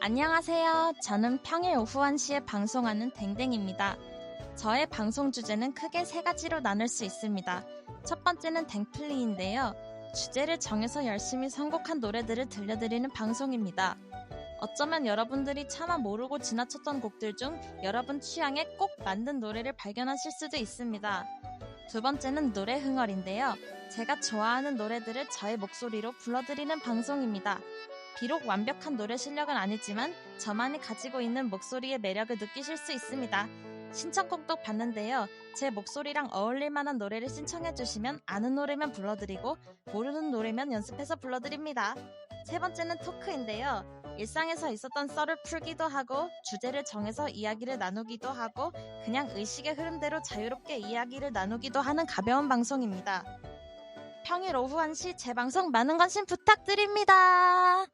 안녕하세요. 저는 평일 오후 1시에 방송하는 댕댕입니다. 저의 방송 주제는 크게 세 가지로 나눌 수 있습니다. 첫 번째는 댕플리인데요. 주제를 정해서 열심히 선곡한 노래들을 들려드리는 방송입니다. 어쩌면 여러분들이 차마 모르고 지나쳤던 곡들 중 여러분 취향에 꼭 맞는 노래를 발견하실 수도 있습니다. 두 번째는 노래 흥얼인데요. 제가 좋아하는 노래들을 저의 목소리로 불러드리는 방송입니다. 비록 완벽한 노래 실력은 아니지만 저만이 가지고 있는 목소리의 매력을 느끼실 수 있습니다. 신청곡도 받는데요. 제 목소리랑 어울릴 만한 노래를 신청해 주시면 아는 노래면 불러드리고 모르는 노래면 연습해서 불러드립니다. 세 번째는 토크인데요. 일상에서 있었던 썰을 풀기도 하고 주제를 정해서 이야기를 나누기도 하고 그냥 의식의 흐름대로 자유롭게 이야기를 나누기도 하는 가벼운 방송입니다. 평일 오후 1시 재방송 많은 관심 부탁드립니다.